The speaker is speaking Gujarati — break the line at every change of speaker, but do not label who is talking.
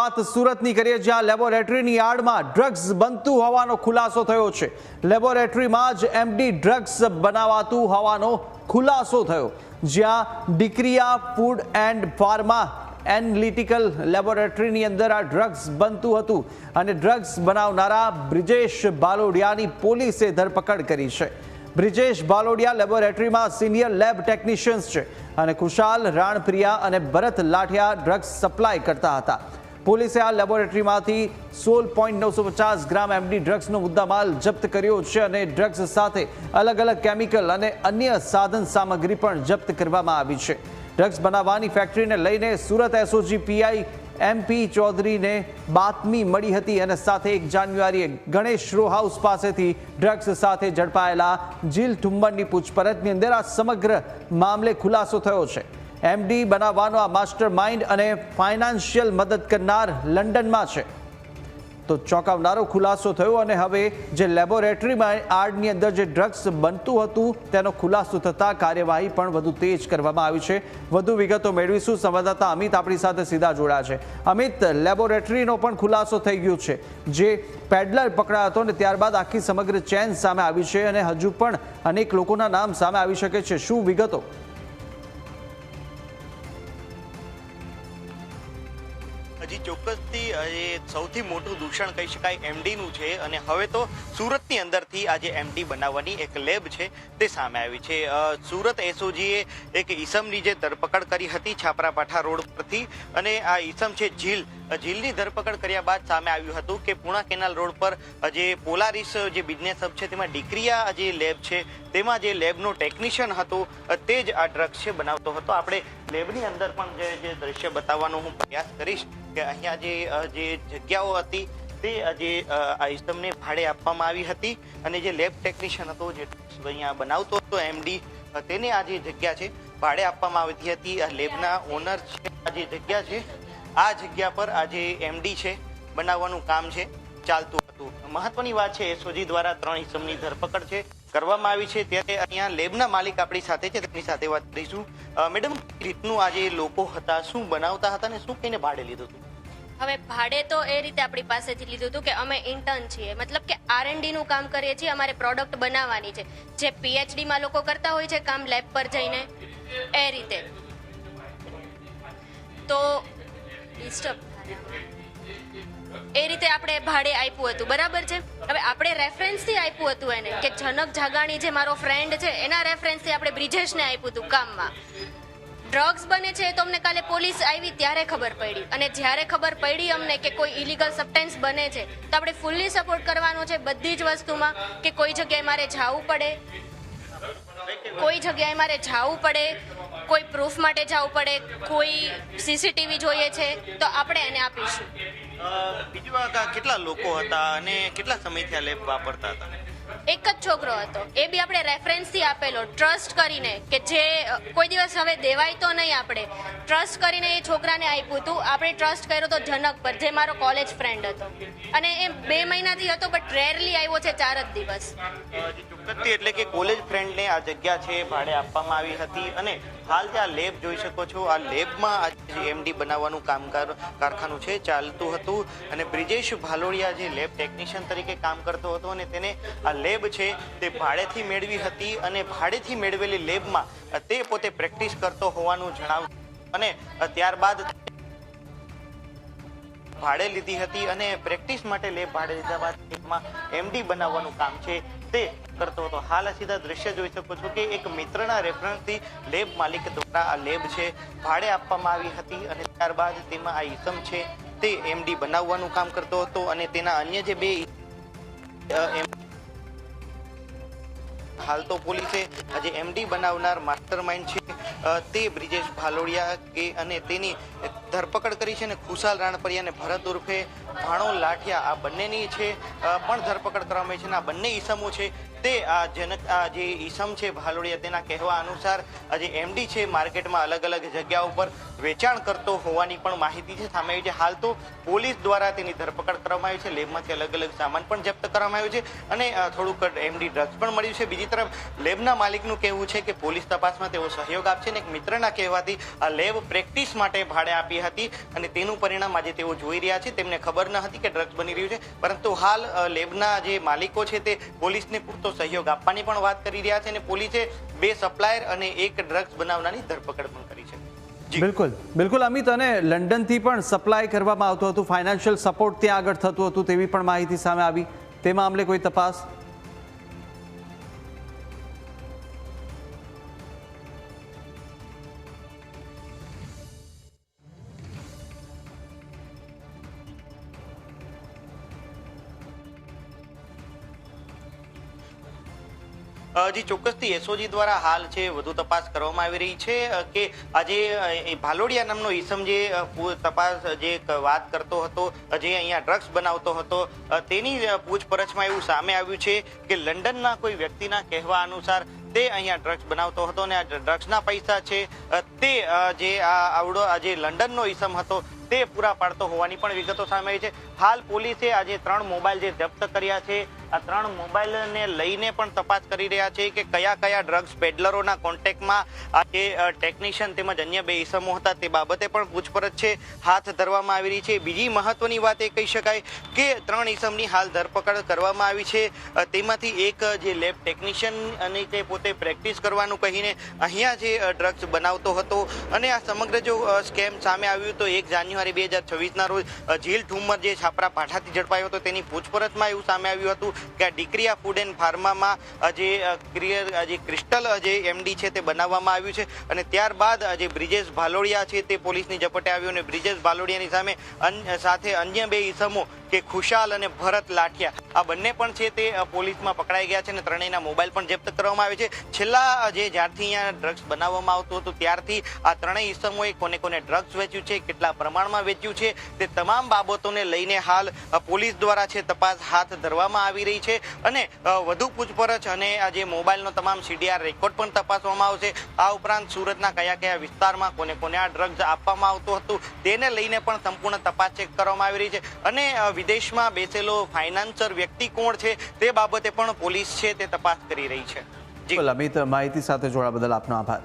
વાત સુરતની કરીએ જ્યાં લેબોરેટરીની આડમાં ડ્રગ્સ બનતું હોવાનો ખુલાસો થયો છે. લેબોરેટરીમાં જ એમડી ડ્રગ્સ બનાવાતું હોવાનો ખુલાસો થયો. જ્યાં ડિક્રિયા ફૂડ એન્ડ ફાર્મા એનાલિટિકલ લેબોરેટરીની અંદર આ ડ્રગ્સ બનતું હતું અને ડ્રગ્સ બનાવનારા બ્રિજેશ બાલોડિયાની પોલીસે ધરપકડ કરી છે. બ્રિજેશ બાલોડિયા લેબોરેટરીમાં સિનિયર લેબ ટેકનિશિયન્સ છે અને ખુશાલ રાણપ્રિયા અને ભરત લાઠિયા ડ્રગ્સ સપ્લાય કરતા હતા. પોલીસે આ લેબોરેટરીમાંથી સોળ પોઈન્ટ નવસો પચાસ ગ્રામ એમડી ડ્રગ્સનો મુદ્દામાલ જપ્ત કર્યો છે અને ડ્રગ્સ સાથે અલગ અલગ કેમિકલ અને અન્ય સાધન સામગ્રી પણ જપ્ત કરવામાં આવી છે. ડ્રગ્સ બનાવવાની ફેક્ટરીને લઈને સુરત એસઓજી પીઆઈ એમપી ચૌધરીને બાતમી મળી હતી અને સાથે એક જાન્યુઆરીએ ગણેશ રો હાઉસ પાસેથી ડ્રગ્સ સાથે ઝડપાયેલા જીલ ઠુંબરની પૂછપરછની અંદર આ સમગ્ર મામલે ખુલાસો થયો છે. એમડી બનાવવાનો આ માસ્ટર માઇન્ડ અને ફાઇનાન્શિયલ મદદ કરનાર લંડનમાં છે. તો ચોંકાવનારો ખુલાસો થયો અને હવે જે લેબોરેટરીમાં આર્ડની અંદર જે ડ્રગ્સ બનતું હતું, તેનો ખુલાસો થતાં કાર્યવાહી પણ વધુ તેજ કરવામાં આવી છે. વધુ વિગતો મેળવીશું. સંવાદદાતા અમિત આપણી સાથે સીધા જોડાયા છે. અમિત, લેબોરેટરીનો પણ ખુલાસો થઈ ગયો છે. જે પેડલર પકડાયો હતો અને ત્યારબાદ આખી સમગ્ર ચેન સામે આવી છે અને હજુ પણ અનેક લોકોના નામ સામે આવી શકે છે. શું વિગતો?
એ સૌથી મોટું દૂષણ કહી શકાય એમડીનું છે અને હવે તો સુરતની અંદરથી આ જે એમડી બનાવવાની એક લેબ છે તે સામે આવી છે. સુરત એસઓજીએ એક ઈસમની જે ધરપકડ કરી હતી છાપરાપાઠા રોડ પરથી અને આ ઈસમ છે ઝીલ. ઝીલની ધરપકડ કર્યા બાદ સામે આવ્યું હતું કે પૂણા કેનાલ રોડ પર જે પોલારીસ જે બિઝનેસ હબ છે તેમાં ડિક્રિયા જે લેબ છે તેમાં જે લેબનો ટેકનિશિયન હતો તે જ આ ડ્રગ્સ છે બનાવતો હતો. આપણે લેબની અંદર પણ જે જે દ્રશ્ય બતાવવાનો હું પ્રયાસ કરીશ કે અહીંયા જે જે જગ્યાઓ હતી તે આજે આ ઇસ્ટમને ભાડે આપવામાં આવી હતી અને જે લેબ ટેકનિશિયન હતો જે અહીંયા બનાવતો હતો, એમડી તેને આ જે જગ્યા છે ભાડે આપવામાં આવતી હતી. આ લેબના ઓનર છે, આ જે જગ્યા છે, આ જગ્યા પર આ જે એમડી છે બનાવવાનું કામ છે, ચાલતું હતું. મહત્વની વાત છે, એસઓજી દ્વારા ત્રણ ઇસમની ધરપકડ છે. કરવામાં આવી છે ત્યારે અહીંયા લેબના માલિક આપણી સાથે છે, તેમની સાથે વાત કરીશું. મેડમ રીતનું આજે લોકો હતા, શું બનાવતા હતા ને શું કહીને ભાડે લીધું હતું?
હવે ભાડે તો એ રીતે આપણી પાસેથી લીધું હતું કે અમે ઇન્ટર્ન છીએ. મતલબ કે આરએનડી નું કામ કરીએ છીએ, અમારે પ્રોડક્ટ બનાવવાની છે. જે પીએચડી માં લોકો કરતા હોય છે, કામ લેબ પર જઈને, એ રીતે. તો ડિસ્ટર્બ એ રીતે આપણે ભાડે આપ્યું હતું. બરાબર છે? હવે આપણે રેફરન્સથી આપ્યું હતું એને કે જનક જાગાણી જે મારો ફ્રેન્ડ છે, એના રેફરન્સથી આપણે બ્રિજેશને આપ્યું હતું કામમાં ડ્રગ્સ બને છે તો અમને કાલે પોલીસ આવી ત્યારે ખબર પડી. અને જ્યારે ખબર પડી અમને કે કોઈ ઇલીગલ સબસ્ટન્સ બને છે, તો આપણે ફૂલ્લી સપોર્ટ કરવાનો છે બધી જ વસ્તુમાં કે કોઈ જગ્યાએ મારે જવું પડે. કોઈ જગ્યાએ મારે જવું પડે, કોઈ પ્રૂફ માટે જવું પડે, કોઈ સીસીટીવી જોઈએ છે, તો આપણે એને આપીશું.
બીજી કેટલા લોકો હતા અને કેટલા સમયથી આ લેબ વાપરતા હતા?
એક જ છોકરો હતો. એ બી આપણે રેફરન્સથી આપેલો. ટ્રસ્ટ કરીને કે જે કોઈ દિવસ હવે દેવાય તો નહીં આપણે. ટ્રસ્ટ કરીને એ છોકરાને આપ્યું હતું આપણે ટ્રસ્ટ કર્યો તો જનક પર, જે મારો કોલેજ ફ્રેન્ડ હતો. અને એ બે મહિનાથી હતો બટ રેરલી આવ્યો છે, ચાર જ દિવસ.
એટલે કે કોલેજ ફ્રેન્ડને આ જગ્યા છે, ભાડે આપવામાં આવી હતી. અને હાલ જે આ લેબ જોઈ શકો છો, આ લેબમાં આજે એમડી બનાવવાનું કામકાર કારખાનું છે, ચાલતું હતું અને બ્રિજેશ ભાલોડિયા જે લેબ ટેકનિશિયન તરીકે કામ કરતો હતો અને તેને આ લેબ છે તે ભાડેથી મેળવી હતી અને ભાડેથી મેળવેલી લેબમાં તે પોતે પ્રેક્ટિસ કરતો હોવાનું જણાવ્યું અને ત્યારબાદ ભાડે લીધી હતી અને પ્રેક્ટિસ માટે લેબ ભાડે લીધા બાદ એમાં એમડી બનાવવાનું કામ છે. તે કરતો હતો. હાલ સીધા દ્રશ્ય જોઈ શકો છો કે એક મિત્રના રેફરન્સથી લેબ માલિક દ્વારા આ લેબ છે ભાડે આપવામાં આવી હતી અને ત્યારબાદ તેમાં આ ઈસમ છે તે એમડી બનાવવાનું કામ કરતો હતો અને તેના અન્ય જે બે હાલ તો પોલીસે આજે એમડી બનાવનાર માસ્ટર માઇન્ડ છે તે બ્રિજેશ ભાલોડિયા કે અને તેની ધરપકડ કરી છે અને ખુશાલ રાણપરિયા અને ભરત ઉર્ફે ભાણો લાઠિયા આ બંનેની છે. પણ ધરપકડ કરવામાં આવી છે અને આ બંને ઈસમો છે. તે, આ જનક, આ જે ઈસમ છે ભાલોડિયા, તેના કહેવા અનુસાર આજે એમડી છે માર્કેટમાં અલગ અલગ જગ્યા ઉપર વેચાણ કરતો હોવાની પણ માહિતી છે. સામે આવી છે હાલ તો પોલીસ દ્વારા તેની ધરપકડ કરવામાં આવી છે. લેબમાંથી અલગ અલગ સામાન પણ જપ્ત કરવામાં આવ્યું છે અને થોડુંક એમડી ડ્રગ્સ પણ મળ્યું છે. બીજી તરફ, લેબના માલિકનું કહેવું છે કે પોલીસ તપાસમાં તેઓ સહયોગ આપશે અને એક મિત્રના કહેવાથી આ લેબ પ્રેક્ટિસ માટે ભાડે આપી હતી અને તેનું પરિણામ આજે તેઓ જોઈ રહ્યા છે. તેમને ખબર ન હતી કે ડ્રગ્સ બની રહ્યું છે. પરંતુ હાલ લેબના જે માલિકો છે તે પોલીસને પૂરતો સહયોગ આપવાની પણ વાત કરી રહ્યા છે અને પોલીસે બે સપ્લાયર અને એક ડ્રગ્સ બનાવનારની ધરપકડ પણ કરી છે.
બિલકુલ. બિલકુલ, અમિત, અને લંડનથી પણ સપ્લાય કરવામાં આવતું હતું, ફાઇનાન્શિયલ સપોર્ટ ત્યાં આગળ થતું હતું તેવી પણ માહિતી સામે આવી. તે મામલે કોઈ તપાસ
જી ચોક્કસથી એસઓજી દ્વારા હાલ છે, વધુ તપાસ કરવામાં આવી રહી છે કે આજે ભાલોડિયા નામનો ઈસમ જે તપાસ જે વાત કરતો હતો જે અહીંયા ડ્રગ્સ બનાવતો હતો તેની પૂછપરછમાં એવું સામે આવ્યું છે કે લંડનના કોઈ વ્યક્તિના કહેવા અનુસાર તે અહીંયા ડ્રગ્સ બનાવતો હતો અને આ ડ્રગ્સના પૈસા છે તે જે આ આવડો આજે લંડનનો ઈસમ હતો, તે પૂરા પાડતો હોવાની પણ વિગતો સામે આવી છે. હાલ પોલીસે આજે ત્રણ મોબાઈલ જે જપ્ત કર્યા છે આ ત્રણ મોબાઈલને લઈને પણ તપાસ કરી રહ્યા છે કે કયા કયા ડ્રગ્સ પેડલરોના કોન્ટેક્ટમાં આ જે ટેકનિશિયન તેમજ અન્ય બે ઈસમો હતા તે બાબતે પણ પૂછપરછ છે, હાથ ધરવામાં આવી રહી છે. બીજી મહત્વની વાત એ કહી શકાય કે ત્રણ ઈસમની હાલ ધરપકડ કરવામાં આવી છે. તેમાંથી એક, જે લેબ ટેકનિશિયન અને તે પોતે પ્રેક્ટિસ કરવાનું કહીને અહીંયા જે ડ્રગ્સ બનાવતો હતો અને આ સમગ્ર જો સ્કેમ સામે આવ્યું તો એક જાન્યુઆરી બે હજાર છવ્વીસના રોજ ઝીલ ઠુમર જે છાપરા પાઠાથી ઝડપાયો હતો તેની પૂછપરછમાં એવું સામે આવ્યું હતું. કે આ ડિક્રિયા ફૂડ એન્ડ ફાર્મામાં જે ક્રિયર જે ક્રિસ્ટલ જે એમડી છે તે બનાવવામાં આવ્યું છે. અને ત્યારબાદ જે બ્રિજેશ ભાલોડિયા છે તે પોલીસની ઝપટે આવ્યો અને બ્રિજેશ ભાલોડિયાની સામે સાથે અન્ય બે ઈસમો કે ખુશાલ અને ભરત લાઠિયા. આ બંને પણ છે તે પોલીસમાં પકડાઈ ગયા છે અને ત્રણેયના મોબાઈલ પણ જપ્ત કરવામાં આવે છે. છેલ્લા જે જ્યારથી અહીંયા ડ્રગ્સ બનાવવામાં આવતું હતું ત્યારથી આ ત્રણેય ઈસમોએ કોને કોને ડ્રગ્સ વેચ્યું છે, કેટલા પ્રમાણમાં વેચ્યું છે, તે તમામ બાબતોને લઈને હાલ પોલીસ દ્વારા છે તપાસ હાથ ધરવામાં આવી રહી છે. અને વધુ પૂછપરછ અને આ જે મોબાઈલનો તમામ સીડીઆર રેકોર્ડ પણ તપાસવામાં આવશે. આ ઉપરાંત સુરતના કયા કયા વિસ્તારમાં કોને કોને આ ડ્રગ્સ આપવામાં આવતું હતું, તેને લઈને પણ સંપૂર્ણ તપાસ ચેક કરવામાં આવી રહી છે. અને વિદેશમાં બેસેલો ફાઇનાન્સર વ્યક્તિ કોણ છે તે બાબતે પણ પોલીસ છે તે તપાસ કરી રહી છે.
અમિત, માહિતી સાથે જોડા બદલ આપનો આભાર.